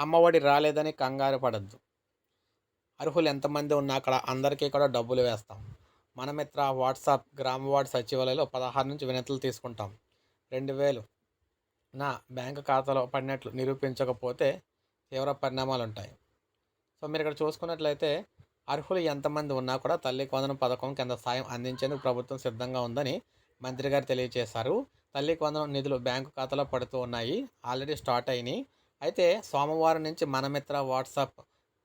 అమ్మఒడి రాలేదని కంగారు పడద్దు. అర్హులు ఎంతమంది ఉన్నా అక్కడ అందరికీ కూడా డబ్బులు వేస్తాం. మన మిత్ర వాట్సాప్ గ్రామ వార్డ్ సచివాలయంలో పదహారు నుంచి వినతులు తీసుకుంటాం. రెండు వేలు. నా బ్యాంకు ఖాతాలో పడినట్లు నిరూపించకపోతే తీవ్ర పరిణామాలు ఉంటాయి సో మీరు ఇక్కడ చూసుకున్నట్లయితే అర్హులు ఎంతమంది ఉన్నా కూడా తల్లి వందనం పథకం కింద సాయం అందించేందుకు ప్రభుత్వం సిద్ధంగా ఉందని మంత్రి గారు తెలియజేశారు. తల్లి వందనం నిధులు బ్యాంకు ఖాతాలో పడుతూ ఉన్నాయి. ఆల్రెడీ స్టార్ట్ అయినాయి. అయితే సోమవారం నుంచి మనమిత్ర వాట్సాప్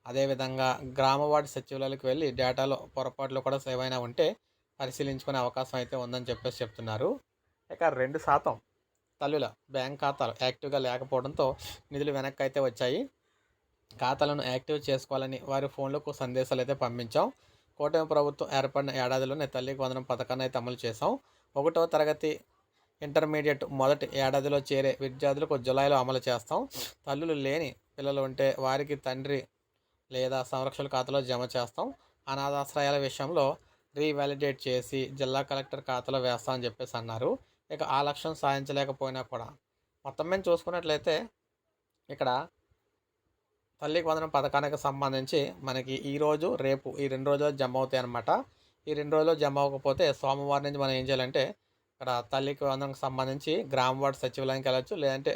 అదేవిధంగా గ్రామ వార్డు సచివాలయాలకు వెళ్ళి డేటాలో పొరపాట్లు కూడా ఏవైనా ఉంటే పరిశీలించుకునే అవకాశం అయితే ఉందని చెప్పేసి చెప్తున్నారు. ఇక రెండు శాతం తల్లుల బ్యాంక్ ఖాతాలు యాక్టివ్గా లేకపోవడంతో నిధులు వెనక్కి అయితే వచ్చాయి. ఖాతాలను యాక్టివ్ చేసుకోవాలని వారి ఫోన్లకు సందేశాలు అయితే పంపించాం. కూటమి ప్రభుత్వం ఏర్పడిన ఏడాదిలోనే తల్లికి వందనం పథకాన్ని అయితే అమలు చేసాం ఒకటో తరగతి ఇంటర్మీడియట్ మొదటి ఏడాదిలో చేరే విద్యార్థులకు జులైలో అమలు చేస్తాం. తల్లులు లేని పిల్లలు ఉంటే వారికి తండ్రి లేదా సంరక్షణ ఖాతాలో జమ చేస్తాం. అనాథాశ్రయాల విషయంలో రీవాలిడేట్ చేసి జిల్లా కలెక్టర్ ఖాతాలో వేస్తామని చెప్పేసి అన్నారు. ఇక ఆ లక్ష్యం సాధించలేకపోయినా కూడా. మొత్తం మేము చూసుకున్నట్లయితే ఇక్కడ తల్లికి వందనం పథకానికి సంబంధించి మనకి ఈరోజు రేపు ఈ రెండు రోజులు జమ అవుతాయి అనమాట ఈ రెండు రోజులు జమ అవ్వకపోతే సోమవారం నుంచి మనం ఏం చేయాలంటే ఇక్కడ తల్లికి వందనకు సంబంధించి గ్రామ వార్డ్ సచివాలయానికి వెళ్ళచ్చు. లేదంటే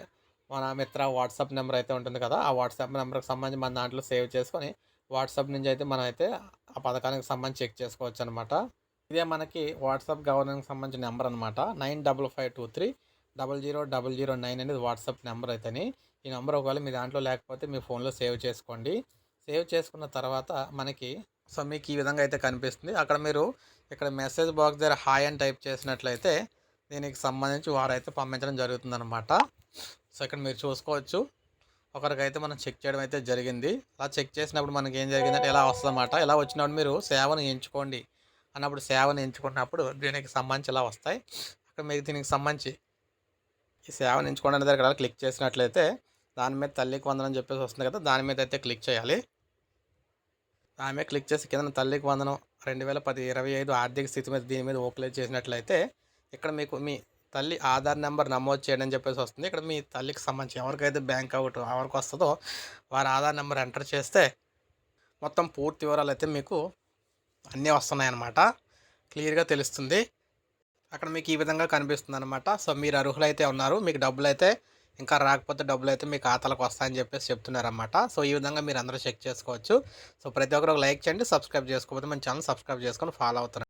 మన మిత్ర వాట్సాప్ నెంబర్ అయితే ఉంటుంది కదా ఆ వాట్సాప్ నెంబర్కి సంబంధించి మన దాంట్లో సేవ్ చేసుకొని వాట్సాప్ నుంచి అయితే మనం అయితే ఆ పథకానికి సంబంధించి చెక్ చేసుకోవచ్చు అనమాట ఇదే మనకి వాట్సాప్ గవర్నెన్స్కి సంబంధించిన నెంబర్ అనమాట nine double five two three double zero double zero nine అనేది వాట్సాప్ నెంబర్ అయితేని ఈ నెంబర్ ఒకవేళ మీ దాంట్లో లేకపోతే మీ ఫోన్లో సేవ్ చేసుకోండి. సేవ్ చేసుకున్న తర్వాత మనకి సో మీకు ఈ విధంగా అయితే కనిపిస్తుంది. అక్కడ మీరు ఇక్కడ మెసేజ్ బాక్స్ దగ్గర హాయ్ అని టైప్ చేసినట్లయితే దీనికి సంబంధించి వారైతే పంపించడం జరుగుతుందన్నమాట. సో ఇక్కడ మీరు చూసుకోవచ్చు. ఒకరికైతే మనం చెక్ చేయడం అయితే జరిగింది. అలా చెక్ చేసినప్పుడు మనకి ఏం జరిగిందంటే ఎలా వస్తుందన్నమాట. ఇలా వచ్చినప్పుడు మీరు సేవను ఎంచుకోండి అన్నప్పుడు సేవను ఎంచుకున్నప్పుడు దీనికి సంబంధించి ఇలా వస్తాయి. అక్కడ మీరు దీనికి సంబంధించి ఈ సేవను ఎంచుకోండి అనే దగ్గర క్లిక్ చేసినట్లయితే దాని మీద తల్లికి వందనని చెప్పేసి వస్తుంది కదా దాని మీద అయితే క్లిక్ చేయాలి. ఆమె క్లిక్ చేసి కింద తల్లికి వందనం రెండు వేల పది ఇరవై ఐదు ఆర్థిక స్థితి మీద దీని మీద ఓకే చేసినట్లయితే ఇక్కడ మీకు మీ తల్లి ఆధార్ నెంబర్ నమోదు చేయడం అని చెప్పేసి వస్తుంది. ఇక్కడ మీ తల్లికి సంబంధించి ఎవరికైతే బ్యాంక్ అవుట్ ఎవరికి వస్తుందో వారి ఆధార్ నెంబర్ ఎంటర్ చేస్తే మొత్తం పూర్తి వివరాలు అయితే మీకు అన్నీ వస్తున్నాయి అన్నమాట క్లియర్గా తెలుస్తుంది. అక్కడ మీకు ఈ విధంగా కనిపిస్తుంది అనమాట సో మీరు అర్హులైతే ఉన్నారు. మీకు డబ్బులు అయితే ఇంకా రాకపోతే డబ్బులు అయితే మీ ఖాతాలకు వస్తాయని చెప్పేసి చెప్తున్నారన్నమాట. సో ఈ విధంగా మీరు అందరూ చెక్ చేసుకోవచ్చు. సో ప్రతి ఒక్కరు లైక్ చేయండి సబ్స్క్రైబ్ చేసుకోకపోతే మన ఛానల్ సబ్స్క్రైబ్ చేసుకొని ఫాలో అవుతున్నారు